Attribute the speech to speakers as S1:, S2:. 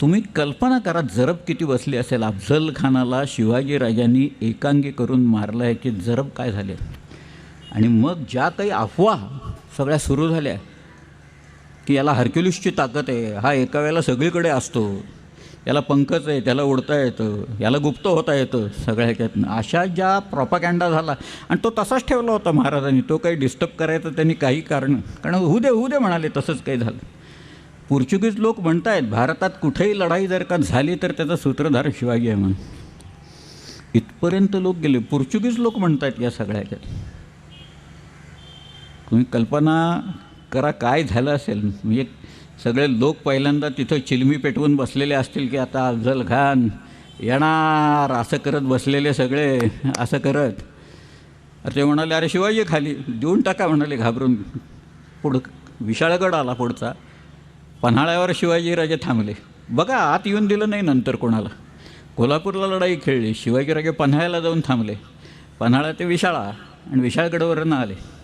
S1: तुम्ही कल्पना करा जरब किती बसली असेल. अफजल खानाला शिवाजी राजांनी एकांगी करून मारलं याची जरब काय झाले? आणि मग ज्या काही अफवा सगळ्या सुरू झाल्या की याला हरक्युलिसची ताकद आहे. हा एका वेळेला सगळीकडे असतो. याला पंखच आहे त्याला उडता येतं याला गुप्त होता येतं सगळ्या ह्याच्यातनं अशा ज्या प्रॉपगँडा झाला आणि तो तसाच ठेवला होता महाराजांनी. तो काही डिस्टर्ब करायचं त्यांनी काही कारण कारण होऊ दे होऊ दे म्हणाले तसंच काही झालं. पोर्चुगीज लोक म्हणत आहेत भारतात कुठेही लढाई जर का झाली तर त्याचा सूत्रधार शिवाजी आहे म्हणून. इथपर्यंत लोक गेले. पोर्चुगीज लोक म्हणत आहेत या सगळ्याच्यात तुम्ही कल्पना करा काय झालं असेल. म्हणजे सगळे लोक पहिल्यांदा तिथं चिलमी पेटवून बसलेले असतील की आता अफजल खान येणार असं करत बसलेले सगळे असं करत. अरे ते म्हणाले अरे शिवाजी खाली देऊन टाका म्हणाले घाबरून. पुढं विशाळगड आला पुढचा. पन्हाळ्यावर शिवाजीराजे थांबले. बघा आत येऊन दिलं नाही नंतर कोणाला. कोल्हापूरला लढाई खेळली शिवाजीराजे पन्हाळ्याला जाऊन थांबले. पन्हाळा ते विशाळा आणि विशाळगडावरनं आले.